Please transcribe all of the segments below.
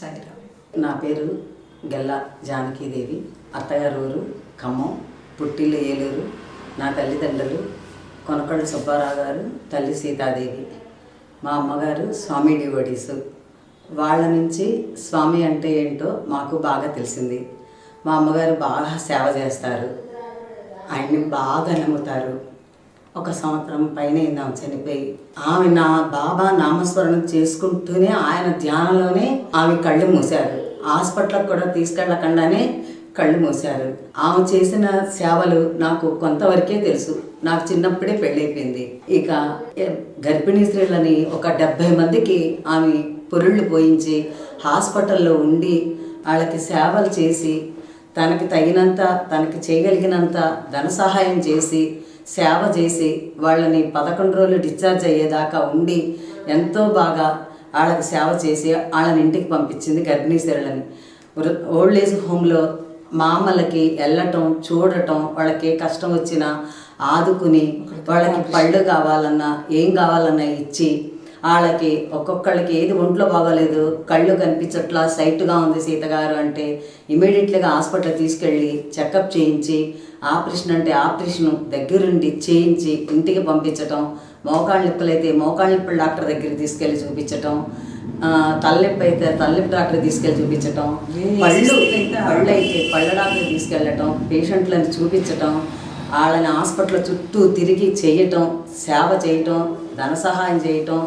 సాయిరామ్ నా పేరు గెల్ల జానకీదేవి. అత్తగారు ఊరు ఖమ్మం. పుట్టిల్లు ఏలూరు. నా తల్లిదండ్రులు కొనకళ్ళు సుబ్బారావు గారు తల్లి సీతాదేవి. మా అమ్మగారు స్వామి డివోడీసు వాళ్ళ నుంచి స్వామి అంటే ఏంటో మాకు బాగా తెలిసింది. మా అమ్మగారు బాగా సేవ చేస్తారు. ఆయన్ని బాగా నమ్ముతారు. ఒక సంవత్సరం పైన ఆమె చనిపోయి ఆమె నా బాబా నామస్మరణం చేసుకుంటూనే ఆయన ధ్యానంలోనే ఆమె కళ్ళు మూశారు. హాస్పిటల్కి కూడా తీసుకెళ్ళకుండానే కళ్ళు మూశారు. ఆమె చేసిన సేవలు నాకు కొంతవరకే తెలుసు. నాకు చిన్నప్పుడే పెళ్ళైపోయింది. ఇక గర్భిణీ స్త్రీలని ఒక డెబ్భై మందికి ఆమె పొరుళ్ళు పోయించి హాస్పిటల్లో ఉండి వాళ్ళకి సేవలు చేసి తనకి తగినంత తనకి చేయగలిగినంత ధన సహాయం చేసి సేవ చేసి వాళ్ళని పదకొండు రోజులు డిశ్చార్జ్ అయ్యేదాకా ఉండి ఎంతో బాగా వాళ్ళకి సేవ చేసి వాళ్ళని ఇంటికి పంపించింది గర్భిణీ ఓల్డ్ ఏజ్ హోమ్లో మామలకి వెళ్ళటం చూడటం వాళ్ళకి కష్టం వచ్చినా ఆదుకుని వాళ్ళకి పళ్ళు కావాలన్నా ఏం కావాలన్నా ఇచ్చి వాళ్ళకి ఒక్కొక్కళ్ళకి ఏది ఒంట్లో బాగోలేదు కళ్ళు కనిపించట్లా సైట్గా ఉంది సీతగారు అంటే ఇమీడియట్లీగా హాస్పిటల్ తీసుకెళ్ళి చెకప్ చేయించి ఆపరేషన్ అంటే ఆపరేషన్ దగ్గరుండి చేయించి ఇంటికి పంపించటం మోకాళ్ళ నొప్పులైతే మోకాళ్ళ నొప్పుల డాక్టర్ దగ్గరికి తీసుకెళ్ళి చూపించటం తలనొప్పి అయితే తలనొప్పి డాక్టర్ తీసుకెళ్ళి చూపించటం పళ్ళు పళ్ళు అయితే పళ్ళ డాక్టర్ తీసుకెళ్ళటం పేషెంట్లను చూపించటం వాళ్ళని హాస్పిటల్ చుట్టూ తిరిగి చేయటం సేవ చేయటం ధన సహాయం చేయటం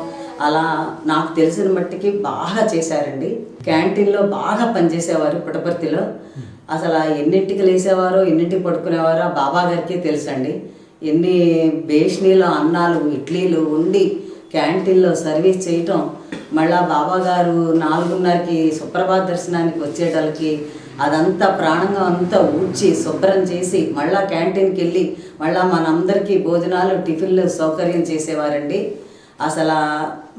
అలా నాకు తెలిసిన మట్టికి బాగా చేశారండి. క్యాంటీన్లో బాగా పనిచేసేవారు పుట్టపర్తిలో. అసలు ఎన్నింటికి లేసేవారో ఎన్నింటికి పడుకునేవారో బాబా గారికి తెలుసండి. ఎన్ని బేషనీలు అన్నాలు ఇడ్లీలు ఉండి క్యాంటీన్లో సర్వీస్ చేయటం మళ్ళా బాబా గారు నాలుగున్నరకి సుప్రభాత దర్శనానికి వచ్చేటలకి అదంతా ప్రాణంగా అంతా ఊడ్చి శుభ్రం చేసి మళ్ళా క్యాంటీన్కి వెళ్ళి మళ్ళా మనందరికీ భోజనాలు టిఫిన్లు సౌకర్యం చేసేవారండి. అసలు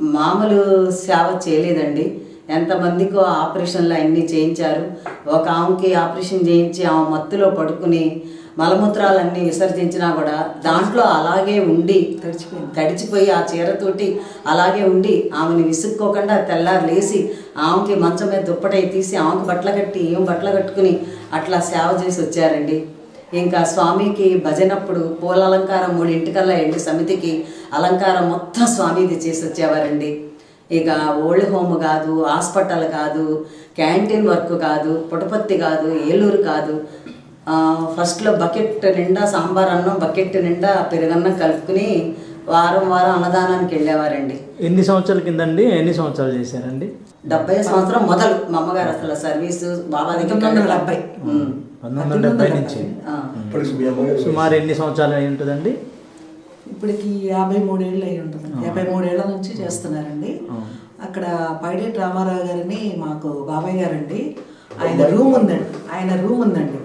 మామూలు సేవ చేయలేదండి. ఎంతమందికో ఆపరేషన్లు అన్నీ చేయించారు. ఒక ఆమెకి ఆపరేషన్ చేయించి ఆమె మత్తులో పడుకుని మలమూత్రాలన్నీ విసర్జించినా కూడా దాంట్లో అలాగే ఉండి తడిచిపోయింది. తడిచిపోయి ఆ చీరతోటి అలాగే ఉండి ఆమెని విసుక్కోకుండా తెల్లారు లేచి ఆమెకి మంచం మీద దుప్పటై తీసి ఆమెకు బట్టలు కట్టి ఏం బట్టలు కట్టుకుని అట్లా సేవ చేసి వచ్చారండి. ఇంకా స్వామికి భజనప్పుడు పూల అలంకారం మూడు ఇంటికల్లా వెళ్ళి సమితికి అలంకారం మొత్తం స్వామిది చేసి వచ్చేవారండి. ఇక ఓల్డ్ హోమ్ కాదు హాస్పిటల్ కాదు క్యాంటీన్ వర్క్ కాదు పుటపత్తి కాదు ఏలూరు కాదు. ఆ, ఫస్ట్లో బకెట్ నిండా సాంబార్ అన్నం బకెట్ నిండా పెరుగన్నం కలుపుకుని వారం వారం అన్నదానానికి వెళ్ళేవారండి. ఎన్ని సంవత్సరాల కిందండి ఎన్ని సంవత్సరాలు చేశారండి? డెబ్బై సంవత్సరం మొదలు మా అమ్మగారు అసలు సర్వీసు బాబా దగ్గర డెబ్బై. పంతొమ్మిది వందల డెబ్బై నుంచి. సుమారు ఎన్ని సంవత్సరాలు అయి ఉంటుందండి? ఇప్పటికి యాభై మూడేళ్ళు అయి ఉంటుంది యాభై మూడేళ్ళ నుంచి చేస్తున్నారండి. అక్కడ పైడేటి రామారావు గారిని మాకు బాబాయ్ గారండి. ఆయన రూమ్ ఉందండి. ఆయన రూమ్ ఉందండి.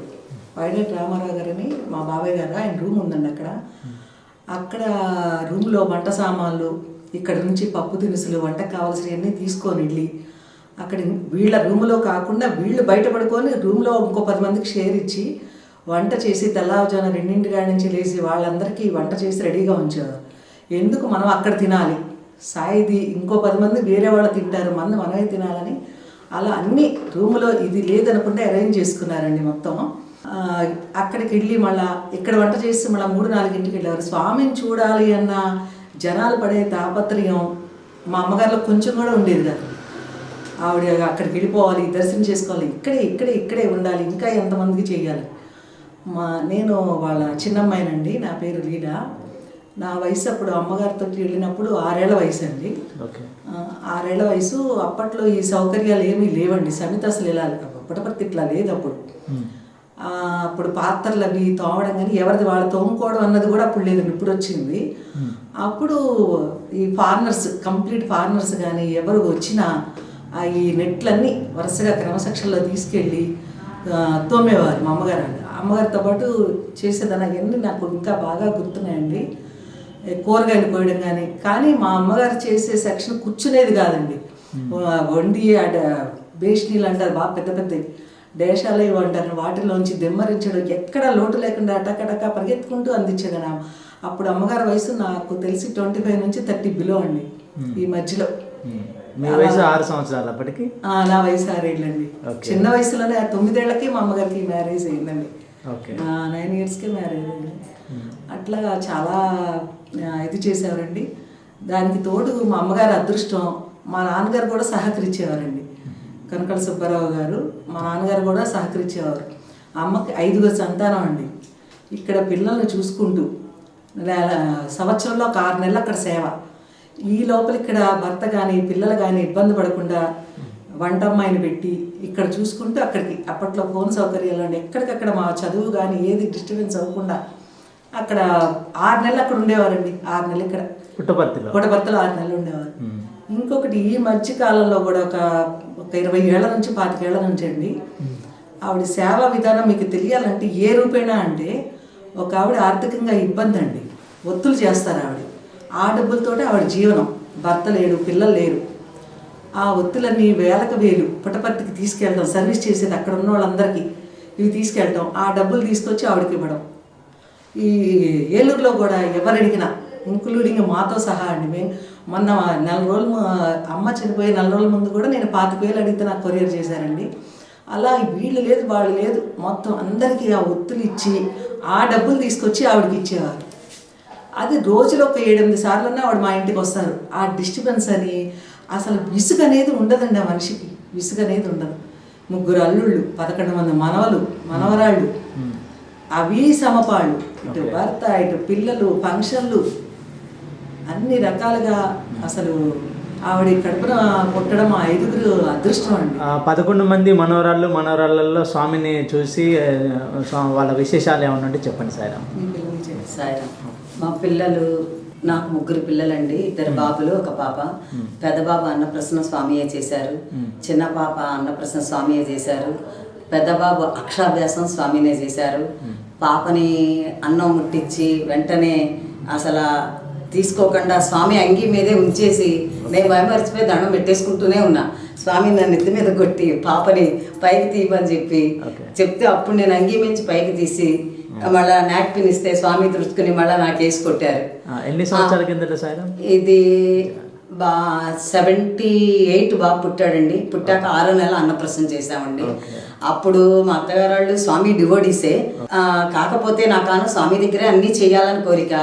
పైడేటి రామారావు గారిని మా బాబాయ్ గారు ఆయన రూమ్ ఉందండి అక్కడ. అక్కడ రూమ్లో వంట సామాన్లు ఇక్కడ నుంచి పప్పు దినుసులు వంటకు కావాల్సినవన్నీ తీసుకొని వెళ్ళి అక్కడ వీళ్ళ రూమ్లో కాకుండా వీళ్ళు బయటపడుకొని రూమ్లో ఇంకో పది మందికి షేర్ ఇచ్చి వంట చేసి తెల్లవారుజామున రెండింటి కాడి నుంచి లేచి వాళ్ళందరికీ వంట చేసి రెడీగా ఉంచేవారు. ఎందుకు మనం అక్కడ తినాలి? సాయిది ఇంకో పది మంది వేరే వాళ్ళు తింటారు మంది మనమే తినాలని అలా అన్ని రూమ్లో ఇది లేదనుకుంటే అరేంజ్ చేసుకున్నారండి మొత్తం. అక్కడికి వెళ్ళి మళ్ళా ఇక్కడ వంట చేసి మళ్ళీ మూడు నాలుగింటికి వెళ్ళారు స్వామిని చూడాలి అన్న జనాలు పడే తాపత్రయం మా అమ్మగారిలో కొంచెం కూడా ఉండేది కాదు. ఆవిడ అక్కడికి వెళ్ళిపోవాలి దర్శనం చేసుకోవాలి ఇక్కడే ఇక్కడే ఇక్కడే ఉండాలి ఇంకా ఎంతమందికి చేయాలి. మా నేను వాళ్ళ చిన్నమ్మాయినండి నా పేరు లీలా. నా వయసు అప్పుడు అమ్మగారితో వెళ్ళినప్పుడు ఆరేళ్ళ వయసు అండి. ఆరేళ్ళ వయసు అప్పట్లో ఈ సౌకర్యాలు ఏమీ లేవండి. సమిత అసలు ఇలా పుట్టపర్తి ఇట్లా లేదు అప్పుడు. అప్పుడు పాత్రలు అవి తోమడం కానీ ఎవరిది వాళ్ళు తోముకోవడం అన్నది కూడా అప్పుడు లేదండి. ఇప్పుడు వచ్చింది. అప్పుడు ఈ ఫారినర్స్ కంప్లీట్ ఫారినర్స్ కానీ ఎవరు వచ్చినా ఈ నెట్లన్నీ వరుసగా క్రమశిక్షణలో తీసుకెళ్ళి ఆ, తోమేవారు మా అమ్మగారు అమ్మగారితో పాటు చేసేదాన్ని అవన్నీ నాకు ఇంకా బాగా గుర్తున్నాయండి. కూరగాయలు కోయడం కానీ కానీ మా అమ్మగారు చేసే సెక్షన్ కూర్చునేది కాదండి. ఆ, వండి అడ బేషనీలు అంటారు బాగా పెద్ద పెద్ద దేశాలు ఇవి అంటారు వాటిలోంచి దెమ్మరించడం ఎక్కడ లోటు లేకుండా టకటక పరిగెత్తుకుంటూ అందించేదాన్ని. అప్పుడు అమ్మగారి వయసు నాకు తెలిసి ట్వంటీ ఫైవ్ నుంచి థర్టీ బిలో అండి. ఈ మధ్యలో. మీ వయసు ఆరు సంవత్సరాలు అప్పటికి? నా వయసు ఆరేళ్ళండి. చిన్న వయసులోనే తొమ్మిదేళ్ళకి మా అమ్మగారికి మ్యారేజ్ అయిందండి. ఓకే నైన్ ఇయర్స్కి మ్యారేజ్ అయింది. అట్లా చాలా ఇది చేసేవారండి. దానికి తోడు మా అమ్మగారి అదృష్టం మా నాన్నగారు కూడా సహకరించేవారండి. కనకల సుబ్బారావు గారు మా నాన్నగారు కూడా సహకరించేవారు. అమ్మకి ఐదుగురు సంతానం అండి. ఇక్కడ పిల్లల్ని చూసుకుంటూ సంవత్సరంలో ఒక ఆరు నెలలు అక్కడ సేవ. ఈ లోపల ఇక్కడ భర్త కానీ పిల్లలు కానీ ఇబ్బంది పడకుండా వంట అమ్మాయిని పెట్టి ఇక్కడ చూసుకుంటూ అక్కడికి అప్పట్లో ఫోన్ సౌకర్యాలు అండి ఎక్కడికక్కడ మా చదువు కానీ ఏది డిస్టర్బెన్స్ అవ్వకుండా అక్కడ ఆరు నెలలు అక్కడ ఉండేవారండి. ఆరు నెలలు ఇక్కడ. పుట్టపర్తిలో? పుట్టపర్తిలో ఆరు నెలలు ఉండేవారు. ఇంకొకటి ఈ మధ్య కాలంలో కూడా ఒక ఒక ఇరవై ఏళ్ళ నుంచి పాతికేళ్ళ నుంచి అండి. ఆవిడ సేవా విధానం మీకు తెలియాలంటే ఏ రూపేణా అంటే ఒక ఆవిడ ఆర్థికంగా ఇబ్బంది అండి ఒత్తులు చేస్తారు ఆవిడ. ఆ డబ్బులతోటే ఆవిడ జీవనం. భర్త లేడు పిల్లలు లేరు. ఆ ఒత్తులన్నీ వేలకు వేలు పుట్టపర్తికి తీసుకెళ్ళడం సర్వీస్ చేసేది అక్కడ ఉన్న వాళ్ళందరికీ ఇవి తీసుకెళ్ళడం ఆ డబ్బులు తీసుకొచ్చి ఆవిడకి ఇవ్వడం. ఈ ఏలూరులో కూడా ఎవరు అడిగినా ఇంక్లూడింగ్ మాతో సహా అండి. మేము మొన్న నెల రోజులు అమ్మ చనిపోయే నెల రోజుల ముందు కూడా నేను పాతిక వేలు అడిగితే నాకు కొరియర్ చేశారండి. అలా వీళ్ళు లేదు వాళ్ళు లేదు. మొత్తం అందరికీ ఆ ఒత్తులు ఇచ్చి ఆ డబ్బులు తీసుకొచ్చి ఆవిడకి ఇచ్చేవారు. అది రోజులో ఒక ఏడెనిమిది సార్లన్నా ఆవిడ మా ఇంటికి వస్తారు ఆ డిస్టర్బెన్స్ అని అసలు విసుగు అనేది ఉండదండి ఆ మనిషికి. విసుగు అనేది ఉండదు. ముగ్గురు అల్లుళ్ళు పదకొండు మంది మనవలు మనవరాళ్ళు అవి సమపాళ్ళు. ఇటు భర్త ఇటు పిల్లలు ఫంక్షన్లు అన్ని రకాలుగా అసలు ఆవిడ కడుపున పుట్టడం ఆ ఐదుగురు అదృష్టం అండి. పదకొండు మంది మనవరాళ్ళు మనవరాళ్ళల్లో స్వామిని చూసి వాళ్ళ విశేషాలు ఏమన్నా ఉంటే చెప్పండి సాయిరామ్. మా పిల్లలు నాకు ముగ్గురు పిల్లలండి ఇద్దరు బాబులు ఒక పాప. పెద్ద బాబు అన్నప్రసన్న స్వామియే చేశారు. చిన్న పాప అన్నప్రసన్న స్వామియే చేశారు. పెద్ద బాబు అక్షాభ్యాసం స్వామినే చేశారు. పాపని అన్నం ముట్టించి వెంటనే అసలు తీసుకోకుండా స్వామి అంగి మీదే ఉంచేసి నేను భయమరిచిపోయి దండం పెట్టేసుకుంటూనే ఉన్నా. స్వామి నన్ను ఎత్తి మీద కొట్టి పాపని పైకి తీయమని చెప్పి. చెప్తే అప్పుడు నేను అంగి మించి పైకి తీసి మళ్ళా నాప్కిన్ ఇస్తే స్వామి దృష్టిని మళ్ళా నాకు వేసి కొట్టారు. ఎన్ని సంవత్సరాల కిందట ఇది బా సెవెంటీ ఎయిట్ బాబు పుట్టాడండి. పుట్టాక ఆరో నెల అన్నప్రసన్న చేశామండి. అప్పుడు మా అత్తగారు వాళ్ళు స్వామి డివోడీసే కాకపోతే నాకాను స్వామి దగ్గరే అన్నీ చేయాలని కోరిక.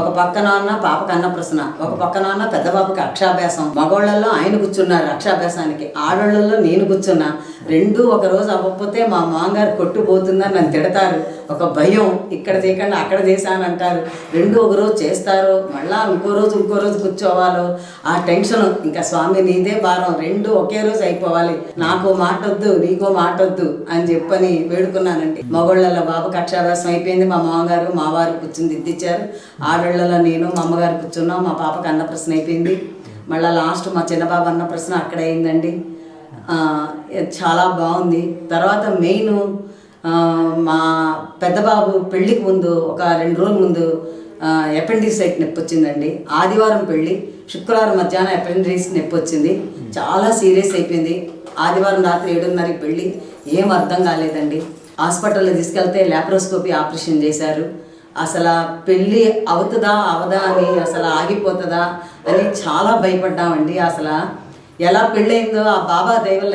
ఒక పక్క నాన్న పాపకు అన్నప్రసన్న ఒక పక్క నాన్న పెద్ద బాబుకి అక్షాభ్యాసం. మగోళ్ళల్లో ఆయన కూర్చున్నారు అక్షాభ్యాసానికి. ఆడోళ్ళల్లో నేను కూర్చున్నా. రెండు ఒక రోజు అవ్వకపోతే మా మామగారు కొట్టుపోతుందని నన్ను తిడతారు. ఒక భయం ఇక్కడ చేయకుండా అక్కడ చేశానంటారు. రెండు ఒక రోజు చేస్తారు మళ్ళా ఇంకో రోజు ఇంకో రోజు కూర్చోవాలో. ఆ టెన్షన్ ఇంకా స్వామి నీదే భారం రెండు ఒకే రోజు అయిపోవాలి. నాకు మాట వద్దు నీకో మాట వద్దు అని చెప్పని వేడుకున్నానండి. మగోళ్ళలో బాబుకి అక్షాభ్యాసం అయిపోయింది మా మామగారు మా వారు కూర్చుని దిద్దిచ్చారు. ఆడళ్ళలో నేను మా అమ్మగారు కూర్చున్నాం మా పాపకి అన్నప్రశ్న అయిపోయింది. మళ్ళీ లాస్ట్ మా చిన్న బాబు అన్నప్రశ్న అక్కడ అయిందండి. చాలా బాగుంది. తర్వాత మెయిన్ మా పెద్దబాబు పెళ్ళికి ముందు ఒక రెండు రోజుల ముందు అపెండిసైట్ నొప్పి వచ్చిందండి ఆదివారం పెళ్ళి శుక్రవారం మధ్యాహ్నం అపెండిక్స్ నొప్పి వచ్చింది చాలా సీరియస్ అయిపోయింది. ఆదివారం రాత్రి ఏడున్నరకి పెళ్ళి ఏం అర్థం కాలేదండి. హాస్పిటల్లో తీసుకెళ్తే లాప్రోస్కోపీ ఆపరేషన్ చేశారు. అసలు పెళ్ళి అవుతుందా అవదా అని అసలు ఆగిపోతుందా అని చాలా భయపడ్డామండి. అసలు ఎలా పెళ్ళయిందో ఆ బాబా దైవల్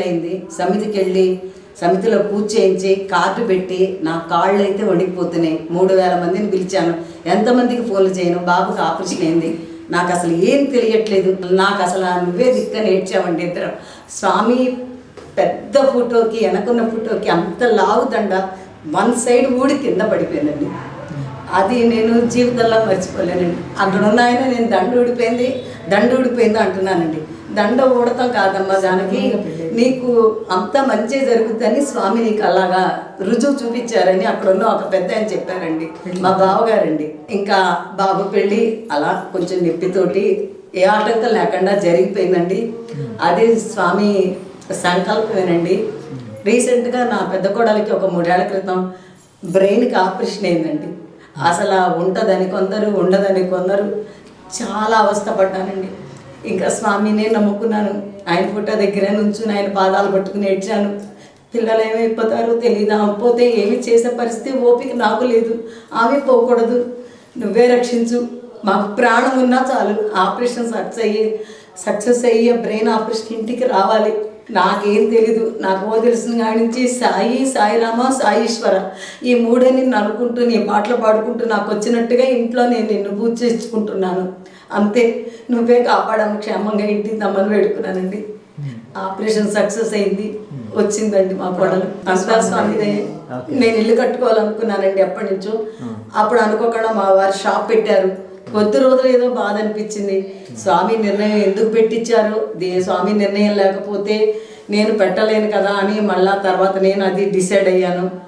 సమితికి వెళ్ళి సమితిలో పూజ చేయించి కార్డు పెట్టి నా కాళ్ళు అయితే వణికిపోతున్నాయి. మూడు వేల మందిని పిలిచాను. ఎంతమందికి ఫోన్లు చేయను? బాబుకి ఆపరేషన్ అయింది. నాకు అసలు ఏం తెలియట్లేదు. నాకు అసలు ఆ నువ్వే దిక్క నేర్చావండి ఇద్దరు. స్వామి పెద్ద ఫోటోకి వెనకున్న ఫోటోకి అంత లావుదండ వన్ సైడ్ ఊడి కింద పడిపోయిందండి. అది నేను జీవితంలో మర్చిపోలేనండి. అక్కడ ఉన్న ఆయన నేను దండు ఊడిపోయింది దండు ఊడిపోయింది అంటున్నానండి. దండ ఊడతాం కాదమ్మా దానికి నీకు అంత మంచి జరుగుతుందని స్వామి నీకు అలాగా రుజువు చూపించారని అక్కడ ఉన్న ఒక పెద్ద ఆయన చెప్పారండి. మా బావగారండి. ఇంకా బాబు పెళ్ళి అలా కొంచెం నొప్పితోటి ఏ ఆటంకం లేకుండా జరిగిపోయిందండి. అది స్వామి సంకల్పమేనండి. రీసెంట్గా నా పెద్ద కోడలికి ఒక మూడేళ్ళ క్రితం బ్రెయిన్కి ఆపరేషన్ అయిందండి. అసలు ఉంటుందని కొందరు ఉండదని కొందరు చాలా అవస్థపడ్డానండి. ఇంకా స్వామినే నమ్ముకున్నాను. ఆయన ఫోటో దగ్గరే నుంచుని ఆయన పాదాలు పట్టుకుని ఏడ్చాను. పిల్లలు ఏమైపోతారో తెలియదు పోతే ఏమి చేసే పరిస్థితి ఓపిక నాకు లేదు. ఆమె పోకూడదు. నువ్వే రక్షించు. మాకు ప్రాణం ఉన్నా చాలు. ఆపరేషన్ సక్సెస్ అయ్యి సక్సెస్ అయ్యే బ్రెయిన్ ఆపరేషన్ ఇంటికి రావాలి. నాకేం తెలీదు. నాకు తెలిసిన కాడి నుంచి సాయి సాయిరామ సాయిశ్వర. ఈ మూడే నేను అనుకుంటూ నీ పాటలు పాడుకుంటూ నాకు వచ్చినట్టుగా ఇంట్లో నేను నిన్ను పూజ చేసుకుంటున్నాను అంతే. నువ్వే కాపాడము క్షేమంగా ఇంటికి దమ్మని వేడుకున్నానండి. ఆపరేషన్ సక్సెస్ అయింది వచ్చిందండి మా కోడలు. అంతా స్వామి దయ. నేను ఇల్లు కట్టుకోవాలనుకున్నానండి ఎప్పటి నుంచో. అప్పుడు అనుకోకుండా మా వారు షాప్ పెట్టారు. కొద్ది రోజులు ఏదో బాధ అనిపించింది. స్వామి నిర్ణయం ఎందుకు పెట్టించారు? దే స్వామి నిర్ణయం లేకపోతే నేను పెట్టలేను కదా అని మళ్ళా తర్వాత నేను అది డిసైడ్ అయ్యాను.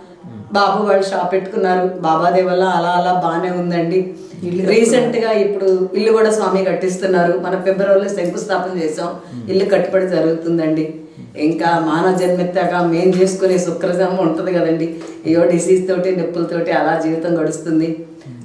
బాబు వాళ్ళు షాప్ పెట్టుకున్నారు. బాబాదే వల్ల అలా అలా బాగానే ఉందండి. రీసెంట్గా ఇప్పుడు ఇల్లు కూడా స్వామి కట్టిస్తున్నారు. మన ఫిబ్రవరిలో శంకుస్థాపన చేసాం ఇల్లు కట్టుబడి జరుగుతుందండి. ఇంకా మానవ జన్మెత్తాక మేం చేసుకునే శుక్రజన్మ ఉంటుంది కదండి. ఏయో డిసీజ్ తోటి నొప్పులతోటి అలా జీవితం గడుస్తుంది.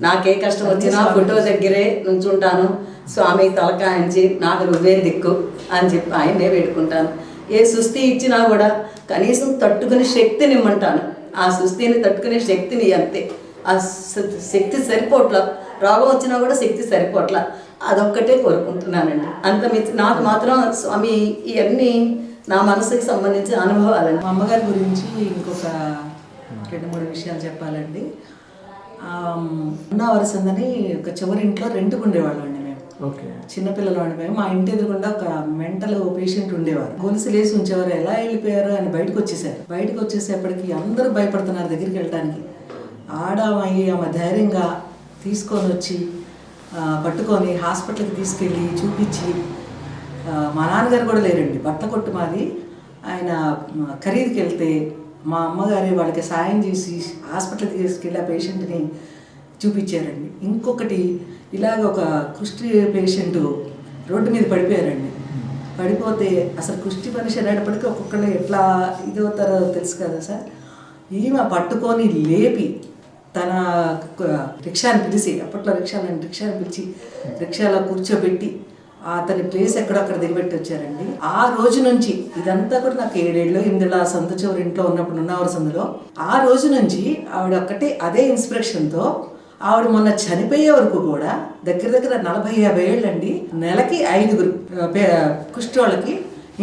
నాకే కష్టం వచ్చినా ఫోటో దగ్గరే నుంచుంటాను. స్వామి తలకాయించి నాకు నువ్వే దిక్కు అని చెప్పి ఆయన్నే పెట్టుకుంటాను ఏ సుస్థి ఇచ్చినా కూడా కనీసం తట్టుకునే శక్తిని ఇమ్మంటాను ఆ సుస్థిని తట్టుకునే శక్తిని అంతే. ఆ శక్తి సరిపోట్ల రోగం వచ్చినా కూడా శక్తి సరిపోట్ల. అదొక్కటే కోరుకుంటున్నానండి. అంత నాకు మాత్రం స్వామి ఇవన్నీ నా మనసుకి సంబంధించిన అనుభవాలండి. మా అమ్మగారి గురించి ఇంకొక రెండు మూడు విషయాలు చెప్పాలండి. ఉన్న వరసందని ఒక చివరి ఇంట్లో రెంట్కు ఉండేవాళ్ళం అండి. చిన్నపిల్లలు అండి మేము మా ఇంటి ఎదురుకుండా ఒక మెంటల్ పేషెంట్ ఉండేవారు. గొలుసు లేసి ఉంచేవారు. ఎలా వెళ్ళిపోయారు అని బయటకు వచ్చేసారు. బయటకు వచ్చేసేపటికి అందరూ భయపడుతున్నారు దగ్గరికి వెళ్ళడానికి ఆడ అయ్యి ఆమె ధైర్యంగా తీసుకొని వచ్చి పట్టుకొని హాస్పిటల్కి తీసుకెళ్ళి చూపించి మా నాన్నగారు కూడా లేరండి. బట్టల కొట్టు మాది. ఆయన ఖరీదుకి వెళ్తే మా అమ్మగారి వాళ్ళకి సాయం చేసి హాస్పిటల్కి తీసుకెళ్ళి ఆ పేషెంట్ని చూపించారండి. ఇంకొకటి ఇలాగ ఒక కుష్టి పేషెంట్ రోడ్డు మీద పడిపోయారండి. పడిపోతే అసలు కుష్టి మనిషి అనేటప్పటికీ ఒక్కొక్కళ్ళు ఎట్లా ఇది అవుతారో తెలుసు కదా సార్? ఈమె పట్టుకొని లేపి తన రిక్షాని పిలిచి అప్పట్లో రిక్షాలని రిక్షాని పిలిచి రిక్షాలో కూర్చోబెట్టి అతని ప్లేస్ ఎక్కడో అక్కడ దిగబెట్టి వచ్చారండి. ఆ రోజు నుంచి ఇదంతా కూడా నాకు ఏడేళ్ళు ఎనిమిదేళ్ళ సంత చివరి ఇంట్లో ఉన్నప్పుడు ఉన్నవారు సందులో ఆ రోజు నుంచి ఆవిడ ఒక్కటే అదే ఇన్స్పిరేషన్తో ఆవిడ మొన్న చనిపోయే వరకు కూడా దగ్గర దగ్గర నలభై యాభై ఏళ్ళండి. నెలకి ఐదుగురు కుష్ఠోళ్ళకి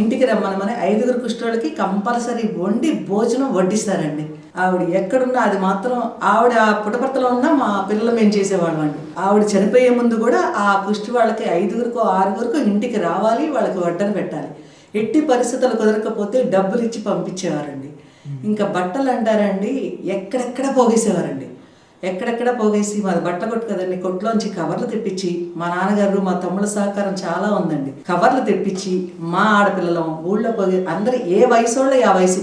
ఇంటికి రమ్మనమని ఐదుగురు కుష్ఠోళ్ళకి కంపల్సరీ వండి భోజనం వడ్డిస్తారండి. ఆవిడ ఎక్కడున్నా అది మాత్రం ఆవిడ పుట్టపర్తలో ఉన్న మా పిల్లలు మేము చేసేవాళ్ళం అండి. ఆవిడ చనిపోయే ముందు కూడా ఆ కుష్టి వాళ్ళకి ఐదుగురికో ఆరుగురికో ఇంటికి రావాలి వాళ్ళకి వడ్డన పెట్టాలి. ఎట్టి పరిస్థితులు కుదరకపోతే డబ్బులు ఇచ్చి పంపించేవారండి ఇంకా బట్టలు అంటారండి ఎక్కడెక్కడ పోగేసేవారండి. ఎక్కడెక్కడ పోగేసి మాది బట్ట కొట్టు కదండి కొట్టులోంచి కవర్లు తెప్పించి మా నాన్నగారు మా తమ్ముళ్ళ సహకారం చాలా ఉందండి. కవర్లు తెప్పించి మా ఆడపిల్లలం ఊళ్ళో పోగే అందరు ఏ వయసు వాళ్ళు ఆ వయసు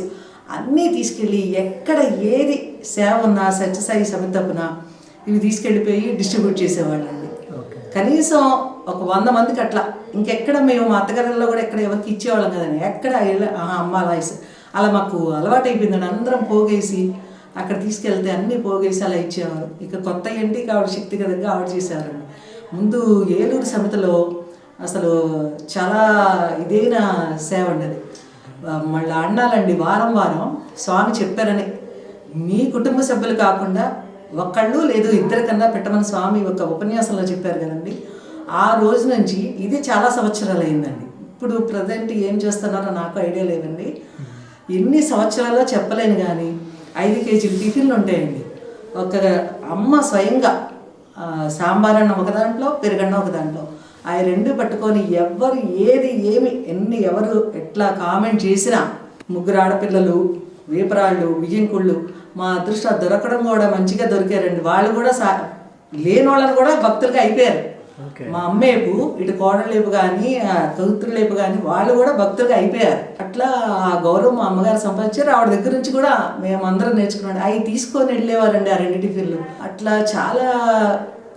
అన్నీ తీసుకెళ్ళి ఎక్కడ ఏది సేవ ఉన్నా సత్యసాయి సమితప్పున ఇవి తీసుకెళ్ళిపోయి డిస్ట్రిబ్యూట్ చేసేవాళ్ళండి. కనీసం ఒక వంద మందికి అట్లా. ఇంకెక్కడ మేము మా అత్తగారిలో కూడా ఎక్కడ ఎవరికి ఇచ్చేవాళ్ళం కదండి. ఎక్కడ అమ్మ అలా అలా మాకు అలవాటు అయిపోయిందండి అందరం పోగేసి అక్కడ తీసుకెళ్తే అన్నీ పోగేసి అలా ఇచ్చేవారు. ఇక కొత్త ఇంటికి ఆవిడ శక్తిగతంగా ఆవిడ చేసేవారండి ముందు ఏలూరు సమితిలో అసలు చాలా ఇదైన సేవ అండి అది. మళ్ళీ అన్నాలండి వారం వారం స్వామి చెప్పారని. మీ కుటుంబ సభ్యులు కాకుండా ఒక్కళ్ళు లేదు ఇద్దరి కన్నా పెట్టమని స్వామి ఒక ఉపన్యాసంలో చెప్పారు కదండి. ఆ రోజు నుంచి ఇది చాలా సంవత్సరాలు అయిందండి ఇప్పుడు ప్రజెంట్ ఏం చేస్తున్నారో నాకు ఐడియా లేదండి. ఎన్ని సంవత్సరాల్లో చెప్పలేను కానీ ఐదు కేజీలు టిఫిన్లు ఉంటాయండి. ఒక అమ్మ స్వయంగా సాంబార్ అన్న ఒక దాంట్లో పెరుగన్న ఒక దాంట్లో. ఆ రెండు పట్టుకొని ఎవరు ఏది ఏమి ఎన్ని ఎవరు ఎట్లా కామెంట్ చేసినా ముగ్గురు ఆడపిల్లలు వేపరాళ్ళు బియ్యంకుళ్ళు మా అదృష్ట దొరకడం కూడా మంచిగా దొరికారండి. వాళ్ళు కూడా సా లేని వాళ్ళని కూడా భక్తులుగా అయిపోయారు. మా అమ్మేపు ఇటు కోడలేపు కానీ కూతురు లేపు కానీ వాళ్ళు కూడా భక్తులుగా అయిపోయారు. అట్లా ఆ గౌరవం మా అమ్మగారు సంపాదించారు. ఆవిడ దగ్గర నుంచి కూడా మేమందరం నేర్చుకున్నాం. అవి తీసుకొని వెళ్ళేవారండి ఆ రెండు టిఫిన్లు. అట్లా చాలా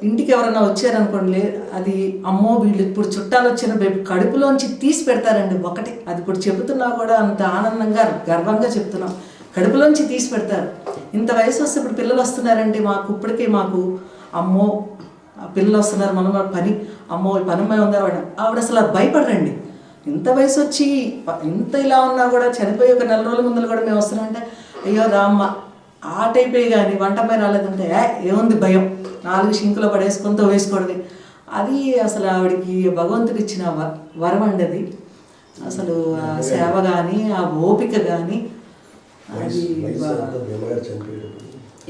ఇంటికి ఎవరైనా వచ్చారనుకోండి అది అమ్మో వీళ్ళు ఇప్పుడు చుట్టాలు వచ్చిన కడుపులోంచి తీసి పెడతారండి ఒకటి. అది ఇప్పుడు చెబుతున్నా కూడా అంత ఆనందంగా గర్వంగా చెప్తున్నాం. కడుపులోంచి తీసి పెడతారు. ఇంత వయసు వస్తే ఇప్పుడు పిల్లలు వస్తున్నారంటే మాకు ఇప్పటికే మాకు అమ్మో పిల్లలు వస్తున్నారు మనం పని. అమ్మో పని అమ్మాయి ఉందా ఆవిడ ఆవిడ అసలు అది భయపడరండి. ఇంత వయసు వచ్చి ప- ఇంత ఇలా ఉన్నా కూడా చనిపోయి ఒక నెల రోజుల ముందు కూడా మేము వస్తున్నామంటే అయ్యో రామ్మ ఆ టైపే కానీ వంట అమ్మాయి రాలేదంటే ఏ ఏముంది భయం? నాలుగు షింకులో పడేసుకొని వేసుకోవడమే అది అసలు ఆవిడకి భగవంతుడు ఇచ్చిన వ- వరం అండి అది. అసలు సేవ కానీ ఆ ఓపిక కానీ అది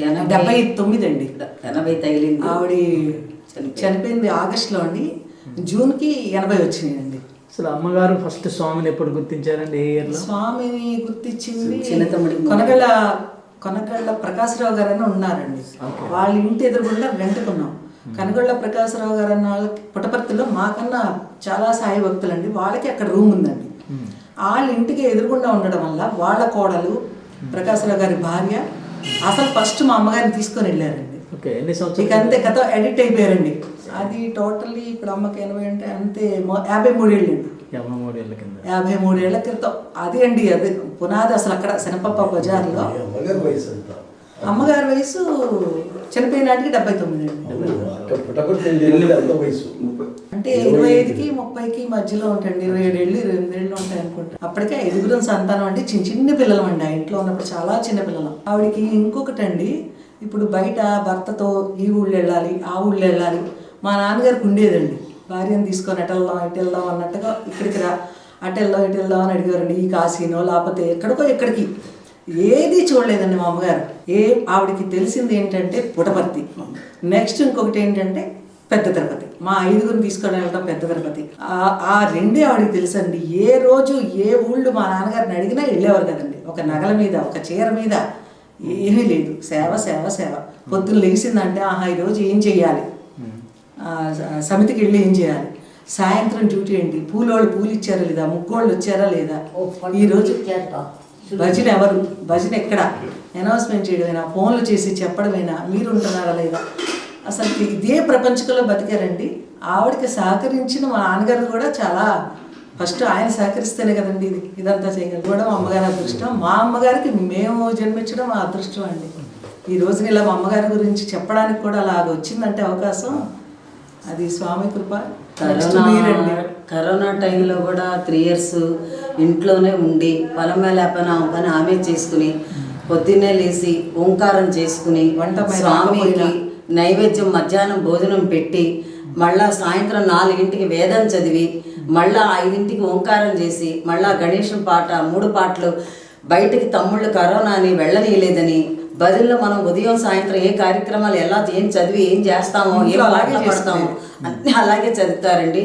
ఎనభై డెబ్బై తొమ్మిది అండి. ఎనభై తగిలింది. ఆవిడ చనిపోయింది. ఆగస్టులో అండి. జూన్కి ఎనభై వచ్చినాయండి. అసలు అమ్మగారు ఫస్ట్ స్వామిని ఎప్పుడు గుర్తించారండి ఏ ఇయర్లో? స్వామిని గుర్తించింది చిన్న తమ్ముడికి కొనగళ్ళ కొనగళ్ళ ప్రకాశరావు గారు అని ఉన్నారండి వాళ్ళ ఇంటి ఎదురుగుండా రెంట్కున్నాం కనగళ్ళ ప్రకాశరావు గారు అన్న వాళ్ళకి పుట్టపర్తిలో మాకన్నా చాలా సాయి భక్తులండి. వాళ్ళకి అక్కడ రూమ్ ఉందండి. వాళ్ళ ఇంటికి ఎదురుగుండా ఉండడం వల్ల వాళ్ళ కోడలు ప్రకాశరావు గారి భార్య అసలు ఫస్ట్ మా అమ్మగారిని తీసుకొని వెళ్ళారండి. ఓకే ఎన్ని ఇక సంవత్సరాలు అంతే కథ ఎడిట్ అయిపోయారండి. అది టోటల్లీ ఇప్పుడు అమ్మకి ఎనభై అంటే అంతే మొ- యాభై మూడేళ్ళు అండి. యాభై మూడు ఏళ్ళ కింద. యాభై మూడేళ్ళ క్రితం. అది అండి అది పునాది అసలు అక్కడ శనపప్ప బజార్లో. అమ్మగారి వయసు ఎంత? అమ్మగారి వయసు చనిపోయిన నాటికి డెబ్బై తొమ్మిది అంటే ఇరవై ఐదుకి ముప్పైకి మధ్యలో ఉంటాయండి. ఇరవై ఏడు ఏళ్ళు ఇరవై ఎనిమిది ఏళ్ళు ఉంటాయి అనుకుంటా. అప్పటికే ఐదుగురం సంతానం అంటే చిన్న చిన్న పిల్లలు అండి. ఆ ఇంట్లో ఉన్నప్పుడు చాలా చిన్న పిల్లలు. ఆవిడకి ఇంకొకటి అండి ఇప్పుడు బయట భర్తతో ఈ ఊళ్ళో వెళ్ళాలి ఆ ఊళ్ళో వెళ్ళాలి. మా నాన్నగారికి ఉండేదండి. భార్యను తీసుకొని అటు వెళ్దాం ఇటు వెళ్దాం అన్నట్టుగా ఇక్కడికి రా అటు వెళ్దాం ఇటు వెళ్దాం అని అడిగారండి. ఈ కాశీనో లేకపోతే ఎక్కడికో ఎక్కడికి. ఏది చూడలేదండి మా అమ్మగారు. ఏ ఆవిడకి తెలిసింది ఏంటంటే పుటపర్తి. నెక్స్ట్ ఇంకొకటి ఏంటంటే పెద్ద తిరుపతి. మా ఐదుగురిని తీసుకొని వెళ్ళడం పెద్ద తిరుపతి. ఆ- ఆ రెండే ఆవిడకి తెలుసండి. ఏ రోజు ఏ ఊళ్ళు మా నాన్నగారిని అడిగినా వెళ్ళేవారు కదండి. ఒక నగల మీద ఒక చీర మీద ఏమీ లేదు. సేవ సేవ సేవ. పొద్దున్న లేచిందంటే ఆహా ఈరోజు ఏం స- సమితికి వెళ్ళి ఏం చేయాలి సాయంత్రం డ్యూటీ ఏంటి పూలోళ్ళు పూలు ఇచ్చారా లేదా? ముగ్గోళ్ళు వచ్చారా లేదా? ఈరోజు భజన ఎవరు? భజన ఎక్కడ? అనౌన్స్మెంట్ చేయడమేనా? ఫోన్లు చేసి చెప్పడమేనా? మీరు ఉంటున్నారా లేదా? అసలు ఇదే ప్రపంచంలో బతికారండి. ఆవిడకి సహకరించిన మా నాన్నగారు కూడా చాలా ఫస్ట్ ఆయన సహకరిస్తేనే కదండి ఇది. ఇదంతా చేయగలరు కూడా మా అమ్మగారి అదృష్టం. మా అమ్మగారికి మేము జన్మించడం మా అదృష్టం అండి. ఈ రోజున ఇలా మా అమ్మగారి గురించి చెప్పడానికి కూడా అలాగ వచ్చిందంటే అవకాశం. అది స్వామి కృప. కరోనా మీరండి కరోనా టైంలో కూడా త్రీ ఇయర్స్ ఇంట్లోనే ఉండి పొలం లేకపోయినా ఆమె పని ఆమె చేసుకుని పొద్దున్నే లేచి ఓంకారం చేసుకుని వంట స్వామికి. నైవేద్యం మధ్యాహ్నం భోజనం పెట్టి మళ్ళా సాయంత్రం నాలుగింటికి వేదం చదివి మళ్ళా ఐదింటికి ఓంకారం చేసి మళ్ళా గణేశం పాట మూడు పాటలు బయటికి తమ్ముళ్ళు కరోనా అని వెళ్ళనీయలేదని బదుల్లో మనం ఉదయం సాయంత్రం ఏ కార్యక్రమాలు ఎలా ఏం చదివి ఏం చేస్తామో ఏం పాటలు పడతామో. అన్నీ అలాగే చదువుతారండి.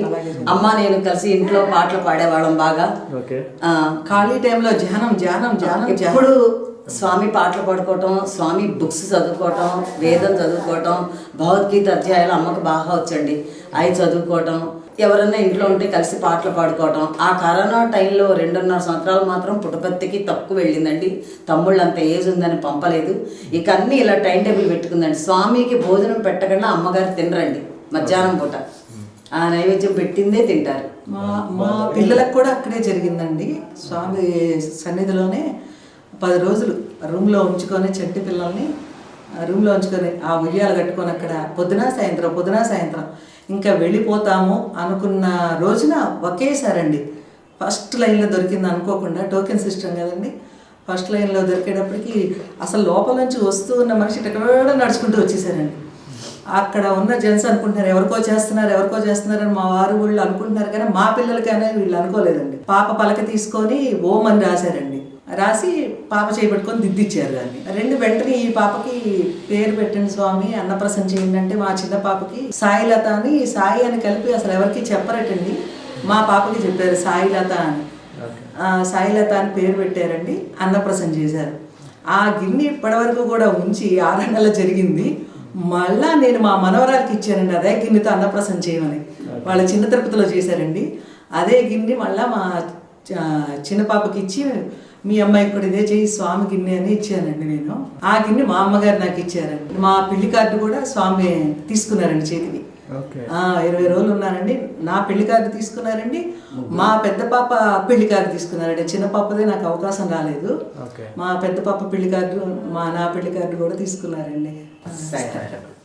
అమ్మ నేను కలిసి ఇంట్లో పాటలు పాడేవాళ్ళం బాగా. ఓకే. ఆ, ఖాళీ టైంలో ధ్యానం ధ్యానం ధ్యానం ఎప్పుడు ధ్యానం స్వామి పాటలు పాడుకోవటం స్వామి బుక్స్ చదువుకోవటం వేదం చదువుకోవటం భగవద్గీత అధ్యాయాలు అమ్మకు బాగా వచ్చండి. అవి చదువుకోవటం ఎవరన్నా ఇంట్లో ఉంటే కలిసి పాటలు పాడుకోవటం. ఆ కరోనా టైంలో రెండున్నర సంవత్సరాలు మాత్రం పుట్టపర్తికి తక్కువ వెళ్ళిందండి. తమ్ముళ్ళు అంత ఏజ్ ఉందని పంపలేదు. ఇక అన్నీ ఇలా టైం టేబుల్ పెట్టుకుందండి. స్వామికి భోజనం పెట్టకుండా అమ్మగారు తినరండి. మధ్యాహ్నం పూట. ఆ నైవేద్యం పెట్టిందే తింటారు. మా మా పిల్లలకు కూడా అక్కడే జరిగిందండి. స్వామి సన్నిధిలోనే పది రోజులు రూమ్లో ఉంచుకొని చెట్టు పిల్లల్ని రూమ్లో ఉంచుకొని ఆ ఉయ్యాలు కట్టుకొని అక్కడ పొద్దున సాయంత్రం పొద్దున సాయంత్రం ఇంకా వెళ్ళిపోతాము అనుకున్న రోజున ఒకేసారండి. ఫస్ట్ లైన్లో దొరికింది అనుకోకుండా టోకెన్ సిస్టమ్ కదండి. ఫస్ట్ లైన్లో దొరికేటప్పటికి అసలు లోపల నుంచి వస్తూ ఉన్న మనిషి ఎక్కడ నడుచుకుంటూ వచ్చేసారండి. అక్కడ ఉన్న జెంట్స్ అనుకుంటున్నారు ఎవరికో చేస్తున్నారు ఎవరికో చేస్తున్నారని మా వారు వీళ్ళు అనుకుంటున్నారు కానీ మా పిల్లలకైనా వీళ్ళు అనుకోలేదండి. పాప పలక తీసుకొని ఓమని రాశారండి. రాసి పాప చేపట్టుకొని దిద్దిచ్చారు దాన్ని. రెండు వెంటనే ఈ పాపకి పేరు పెట్టండి స్వామి అన్నప్రసన్న చేయండి అంటే మా చిన్న పాపకి సాయిలత అని సాయి అని కలిపి అసలు ఎవరికి చెప్పరటండి. మా పాపకి చెప్పారు సాయిలత అని. ఆ, సాయిలత అని పేరు పెట్టారండి అన్నప్రసన్న చేశారు. ఆ గిన్నె ఇప్పటివరకు కూడా ఉంచి ఆరు నెలలు జరిగింది. మళ్ళా నేను మా మనవరాలకి ఇచ్చానండి అదే గిన్నెతో అన్నప్రసన్న చేయమని. వాళ్ళ చిన్న తిరుపతిలో చేశారండి. అదే గిన్నె మళ్ళా మా చిన్న పాపకి ఇచ్చి మీ అమ్మాయికి కూడా ఇదే చేయి స్వామి గిన్నె అని ఇచ్చానండి నేను. ఆ గిన్నె మా అమ్మగారు నాకు ఇచ్చారండి. మా పెళ్ళి కార్డు కూడా స్వామి తీసుకున్నారండి చేతికి. ఓకే. ఆ, ఇరవై రోజులు ఉన్నారండి నా పెళ్ళి కార్డు తీసుకున్నారండి. మా పెద్ద పాప పెళ్ళి కార్డు తీసుకున్నారండి. చిన్న పాపదే నాకు అవకాశం రాలేదు. ఓకే. మా పెద్ద పాప పెళ్ళి కార్డు మా నా పెళ్ళి కార్డు కూడా తీసుకున్నారండి. సరే.